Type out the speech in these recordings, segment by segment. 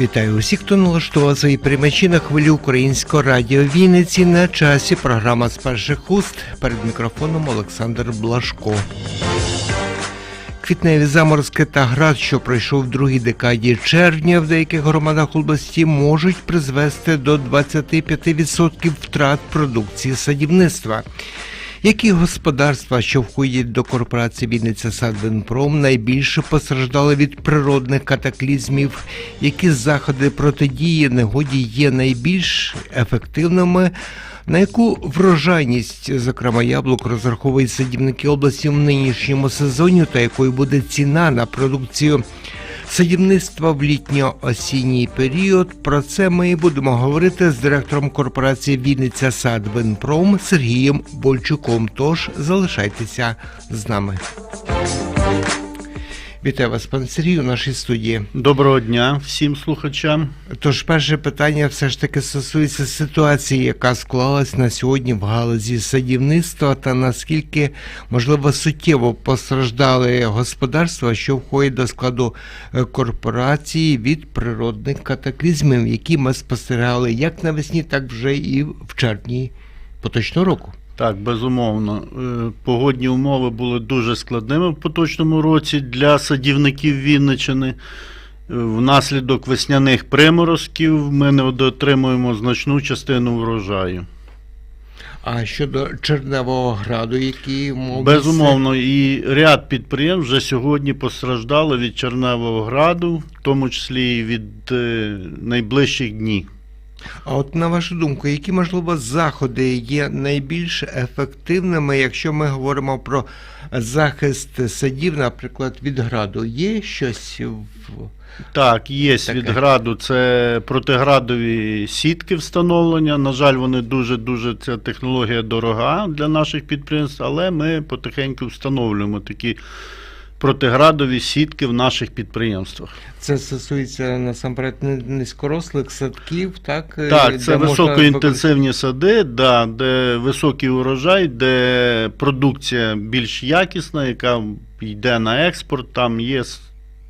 Вітаю усіх, хто налаштував свої приймачі на хвилі українського радіо Вінниці на часі. Програма з перших уст перед мікрофоном Олександр Блашко. Квітневі заморозки та град, що пройшов в другій декаді червня в деяких громадах області, можуть призвести до 25% втрат продукції садівництва. Які господарства, що входять до корпорації Вінниця Садвинпром, найбільше постраждали від природних катаклізмів? Які заходи протидії негоді є найбільш ефективними? На яку врожайність, зокрема яблук, розраховують садівники області в нинішньому сезоні, та якою буде ціна на продукцію садівництва в літньо-осінній період? Про це ми будемо говорити з директором корпорації Вінниця Садвинпром Сергієм Больчуком. Тож залишайтеся з нами. Вітаю вас, пане Сергію, в нашій студії. Доброго дня всім слухачам. Тож, перше питання все ж таки стосується ситуації, яка склалась на сьогодні в галузі садівництва, та наскільки можливо суттєво постраждали господарства, що входять до складу е, корпорації від природних катаклізмів, які ми спостерігали як навесні, так вже і в червні поточного року. Так, безумовно, Е, погодні умови були дуже складними в поточному році для садівників Вінничини. Е, Внаслідок весняних приморозків ми не отримуємо значну частину врожаю. А щодо черневого граду, які мов Безумовно, і ряд підприємств вже сьогодні постраждали від Черневого граду, в тому числі і від е, найближчих днів. А от на вашу думку, які можливо заходи є найбільш ефективними, якщо ми говоримо про захист садів, наприклад, від граду? Є щось в Так, є Таке. від граду. Це протиградові сітки встановлення. На жаль, вони дуже-дуже ця технологія дорога для наших підприємств, але ми потихеньку встановлюємо такі протиградові сітки в наших підприємствах. це стосується насамперед ни- низькорослих садків, так Е, Так, це можна високоінтенсивні сади, да, де високий урожай, де продукція більш якісна, яка йде на експорт, там є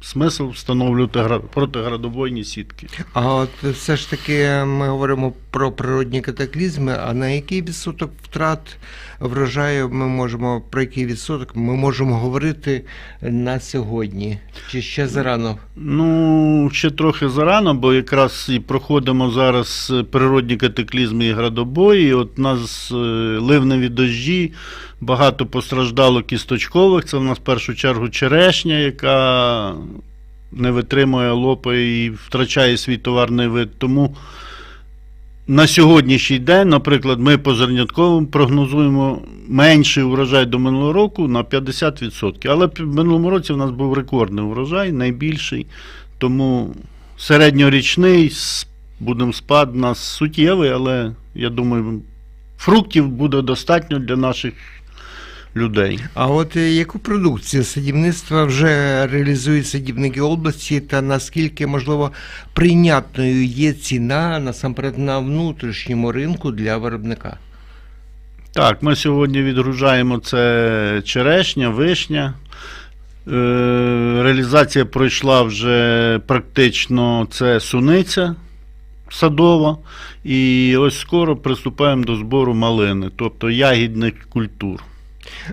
смисл встановлювати гра- протиградобойні сітки. А от все ж таки ми говоримо про природні катаклізми. А на який відсоток втрат врожаю ми можемо про який відсоток ми можемо говорити на сьогодні? Чи ще зарано? Ну, ще трохи зарано, бо якраз і проходимо зараз е, природні катаклізми і градобої. От нас е, ливневі дощі, багато постраждало кісточкових. Це в нас в першу чергу черешня, яка не витримує лопає і втрачає свій товарний вид. Тому на сьогоднішній день, наприклад, ми по зернятковому прогнозуємо менший урожай до минулого року на 50%. Але в минулому році в нас був рекордний урожай, найбільший. Тому середньорічний будемо спад у нас суттєвий, але я думаю, фруктів буде достатньо для наших людей. А от е, яку продукцію садівництва вже реалізують садівники області, та наскільки можливо прийнятною є ціна насамперед на внутрішньому ринку для виробника? Так, ми сьогодні відгружаємо це черешня, вишня. Е, Реалізація пройшла вже практично це суниця садова. І ось скоро приступаємо до збору малини, тобто ягідних культур.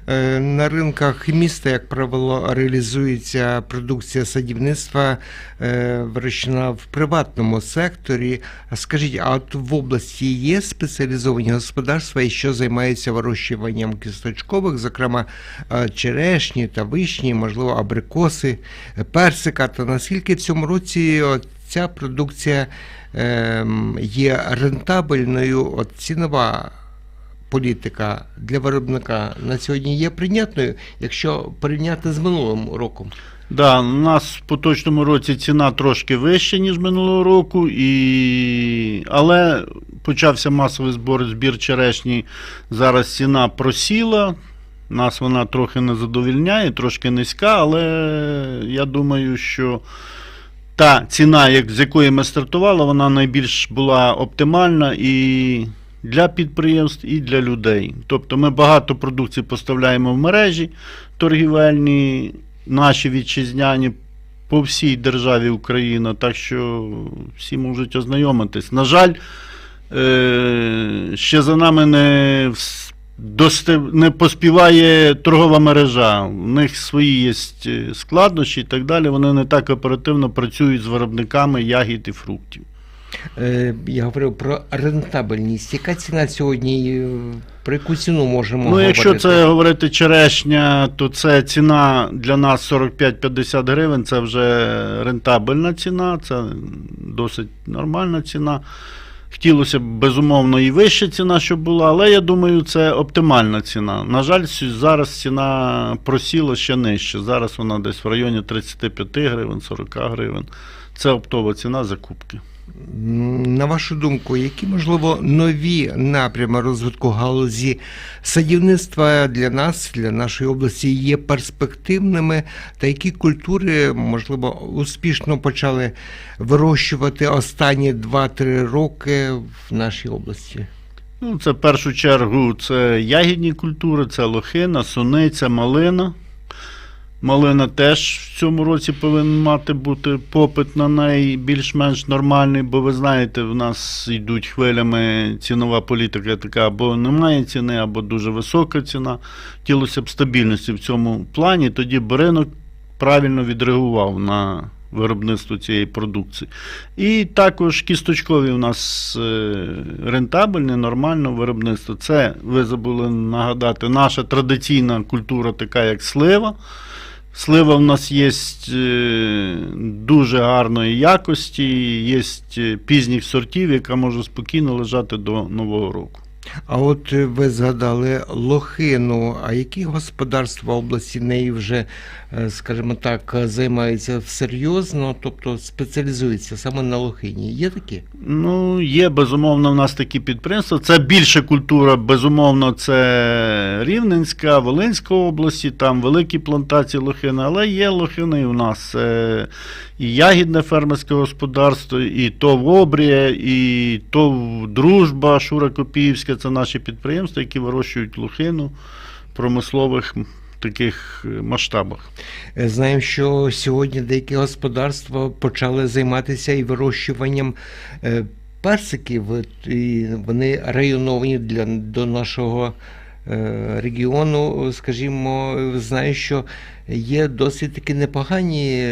Е, На ринках міста, як правило, реалізується продукція садівництва е, вирощена в приватному секторі. Скажіть, а от в області є спеціалізовані господарства, і що займаються вирощуванням кісточкових, зокрема е, черешні та вишні, можливо, абрикоси, персика. Та наскільки в цьому році ця продукція ем, є рентабельною, от цінова політика для виробника на сьогодні є прийнятною, якщо порівняти з минулим роком. Да, у нас в поточному році ціна трошки вища, ніж минулого року, і... але почався масовий збор збір черешні. Зараз ціна просіла. Нас вона трохи не задовільняє, трошки низька, але я думаю, що та ціна, як, з якої ми стартували, вона найбільш була оптимальна і для підприємств і для людей. Тобто ми багато продукції поставляємо в мережі торгівельні, наші вітчизняні по всій державі Україна, так що всі можуть ознайомитись. На жаль, е, ще за нами не, не поспіває торгова мережа. У них свої є е, складнощі і так далі. Вони не так оперативно працюють з виробниками ягід і фруктів. Е, Я говорив про рентабельність. Яка ціна сьогодні? е, Про яку ціну можемо Ну, говорити? якщо це говорити черешня, то це ціна для нас 45-50 гривень, це вже рентабельна ціна, це досить нормальна ціна. Хотілося б, безумовно, і вища ціна, щоб була, але я думаю, це оптимальна ціна. На жаль, зараз ціна просіла ще нижче. Зараз вона десь в районі 35 гривень, 40 гривень. Це оптова ціна закупки. На вашу думку, які можливо нові напрями розвитку галузі садівництва для нас, для нашої області, є перспективними, та які культури можливо успішно почали вирощувати останні 2-3 роки в нашій області? Ну, це в першу чергу це ягідні культури, це лохина, суниця, малина. Малина теж в цьому році повинен мати бути попит на неї більш-менш нормальний, бо ви знаєте, в нас йдуть хвилями цінова політика така, або немає ціни, або дуже висока ціна. Хотілося б стабільності в цьому плані, тоді б ринок правильно відреагував на виробництво цієї продукції. І також кісточкові у нас е, рентабельне, нормальне виробництво. Це, ви забули нагадати, наша традиційна культура, така як слива. Слива в нас є е, дуже гарної якості, є пізніх сортів, яка може спокійно лежати до Нового року. А от е, ви згадали лохину. А які господарства області неї вже, е, скажімо так, е, займаються серйозно, тобто спеціалізуються саме на лохині? Є такі? Ну, є, безумовно, в нас такі підприємства. Це більша культура, безумовно, це Рівненська, Волинська області, там великі плантації лохини, але є лохини і у нас. Е, і ягідне фермерське господарство, і ТОВ Обрія, і ТОВ Дружба, Шура Копіївська це наші підприємства, які вирощують лохину промислових таких е, масштабах. Е, Знаємо, що сьогодні деякі господарства почали займатися і вирощуванням е, персиків. Вони районовані для до нашого регіону. Скажімо, знаю, що є досить таки непогані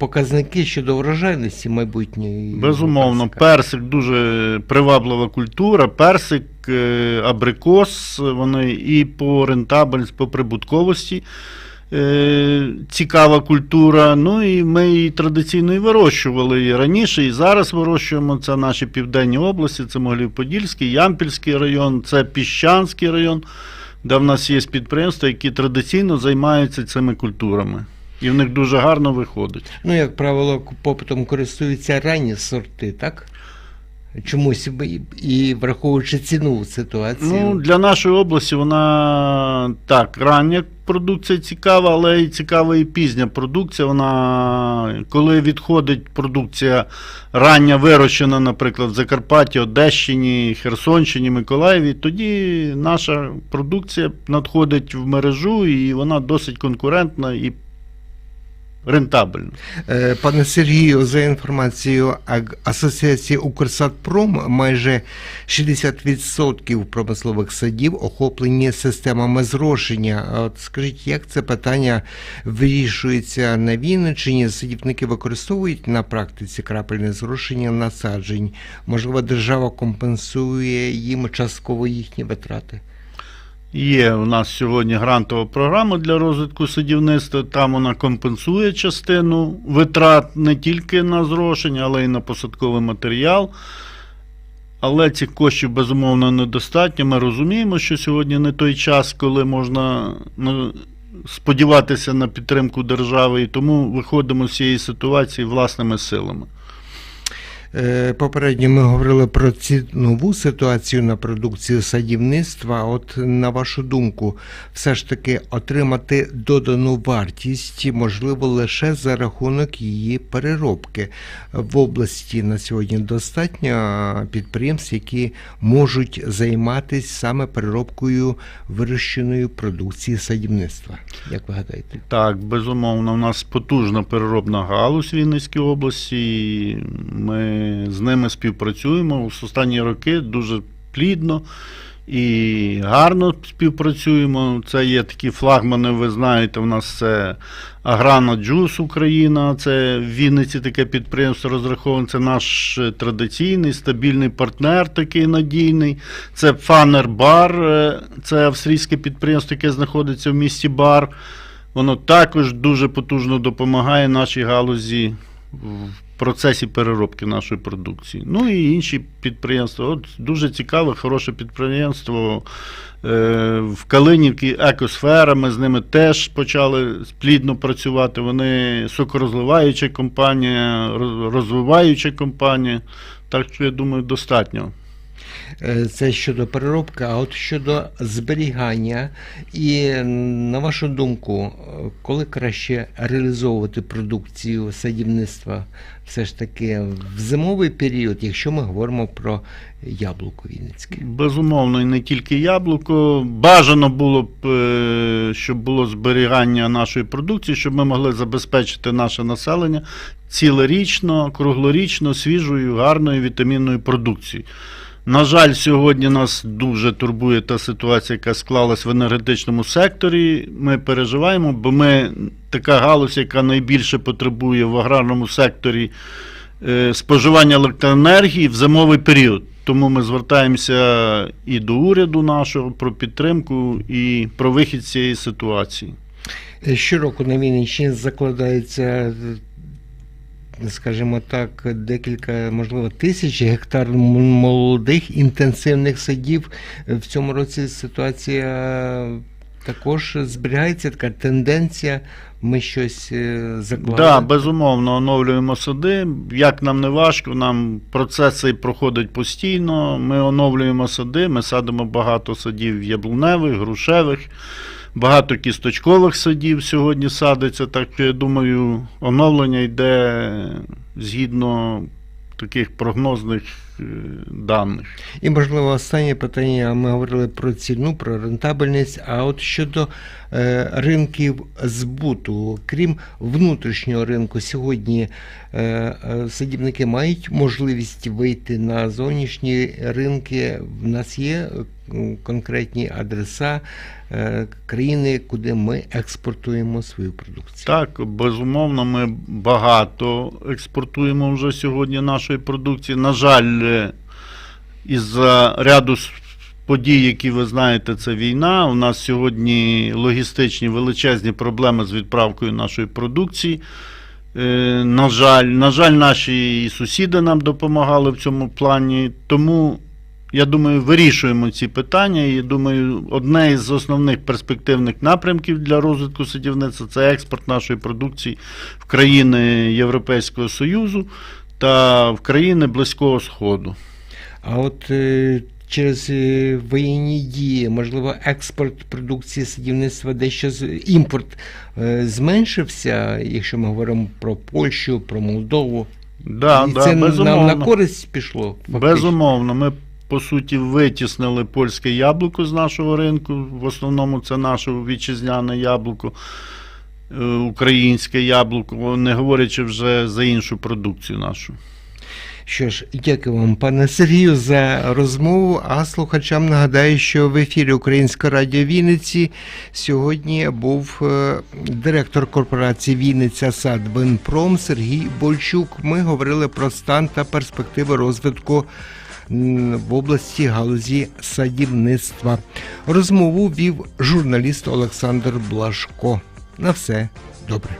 показники щодо врожайності майбутньої. Безумовно, персика. персик дуже приваблива культура. Персик, е, абрикос, вони і по рентабельності, по прибутковості. е, Цікава культура. Ну і ми її традиційно і вирощували і раніше, і зараз вирощуємо. Це наші південні області, це Могилів-Подільський, Ямпільський район, це Піщанський район, де в нас є підприємства, які традиційно займаються цими культурами. І в них дуже гарно виходить. Ну, як правило, попитом користуються ранні сорти, так? Чомусь і- і враховуючи ціну ситуацію. Ну, для нашої області вона так, рання продукція цікава, але і цікава і пізня продукція. Вона, коли відходить продукція рання вирощена, наприклад, в Закарпатті, Одещині, Херсонщині, Миколаєві, тоді наша продукція надходить в мережу і вона досить конкурентна і рентабельна. Е, Пане Сергію, за інформацією Асоціації Укрсадпром, майже 60% промислових садів охоплені системами зрошення. От скажіть, як це питання вирішується на Вінниччині? Садівники використовують на практиці крапельне зрошення насаджень? Можливо, держава компенсує їм частково їхні витрати? Є у нас сьогодні грантова програма для розвитку садівництва. Там вона компенсує частину витрат не тільки на зрошення, але й на посадковий матеріал. Але цих коштів безумовно недостатньо. Ми розуміємо, що сьогодні не той час, коли можна ну, сподіватися на підтримку держави, і тому виходимо з цієї ситуації власними силами. Е, Попередньо ми говорили про цінову ситуацію на продукцію садівництва. От на вашу думку, все ж таки отримати додану вартість можливо лише за рахунок її переробки. В області на сьогодні достатньо підприємств, які можуть займатися саме переробкою вирощеної продукції садівництва. Як ви гадаєте? Так, безумовно, у нас потужна переробна галузь в Вінницькій області. і З ними співпрацюємо в останні роки дуже плідно і гарно співпрацюємо. Це є такі флагмани, ви знаєте, у нас це Аграна Джус Україна, це в Вінниці таке підприємство розраховане. Це наш традиційний стабільний партнер, такий надійний. Це Фанер Бар, е, це австрійське підприємство, яке знаходиться в місті Бар. Воно також дуже потужно допомагає нашій галузі процесі переробки нашої продукції. Ну і інші підприємства. От дуже цікаве, хороше підприємство. Е, В Калинівці екосфера, ми з ними теж почали плідно працювати. Вони сокорозливаюча компанія, роз- розвиваюча компанія. Так що я думаю, достатньо. Е, Це щодо переробки, а от щодо зберігання. І на вашу думку, е, коли краще реалізовувати продукцію садівництва все ж таки в зимовий період, якщо ми говоримо про яблуко Вінницьке? Безумовно, і не тільки яблуко. Бажано було б, е, щоб було зберігання нашої продукції, щоб ми могли забезпечити наше населення цілорічно, круглорічно, свіжою, гарною вітамінною продукцією. На жаль, сьогодні нас дуже турбує та ситуація, яка склалась в енергетичному секторі. Ми переживаємо, бо ми така галузь, яка найбільше потребує в аграрному секторі е, споживання електроенергії в зимовий період. Тому ми звертаємося і до уряду нашого про підтримку і про вихід цієї ситуації. Щороку на Вінниччині закладається, скажімо так, декілька, можливо, тисяч гектар молодих інтенсивних садів. В цьому році ситуація також зберігається така тенденція. Ми щось е, заклали. Так, да, безумовно, оновлюємо сади. Як нам не важко, нам процес цей проходить постійно. Ми оновлюємо сади, ми садимо багато садів яблуневих, грушевих, багато кісточкових садів сьогодні садиться. Так що я думаю, оновлення йде згідно таких прогнозних е, даних. І, можливо, останнє питання. Ми говорили про ціну, про рентабельність. А от щодо е, ринків збуту, крім внутрішнього ринку, сьогодні е, е, садівники мають можливість вийти на зовнішні ринки. В нас є конкретні адреса е, країни, куди ми експортуємо свою продукцію. Так, безумовно, ми багато експортуємо вже сьогодні нашої продукції. На жаль, е, із-за ряду подій, які ви знаєте, це війна. У нас сьогодні логістичні величезні проблеми з відправкою нашої продукції. Е, На жаль, на жаль, наші сусіди нам допомагали в цьому плані. Тому я думаю, вирішуємо ці питання. І думаю, одне із основних перспективних напрямків для розвитку садівництва це експорт нашої продукції в країни Європейського Союзу та в країни Близького Сходу. А от е, через е, воєнні дії, можливо, експорт продукції садівництва дещо з- імпорт е, зменшився, якщо ми говоримо про Польщу, про Молдову. Да, І да, це нам на користь пішло. фактично. Безумовно, ми по суті витіснили польське яблуко з нашого ринку. В основному це наше вітчизняне яблуко, е, українське яблуко, не говорячи вже за іншу продукцію нашу. Що ж, дякую вам, пане Сергію, за розмову. А слухачам нагадаю, що в ефірі Українського радіо Вінниці сьогодні був е, директор корпорації Вінниця Сад Винпром Сергій Больчук. Ми говорили про стан та перспективи розвитку в області галузі садівництва. Розмову вів журналіст Олександр Блашко. На все добре.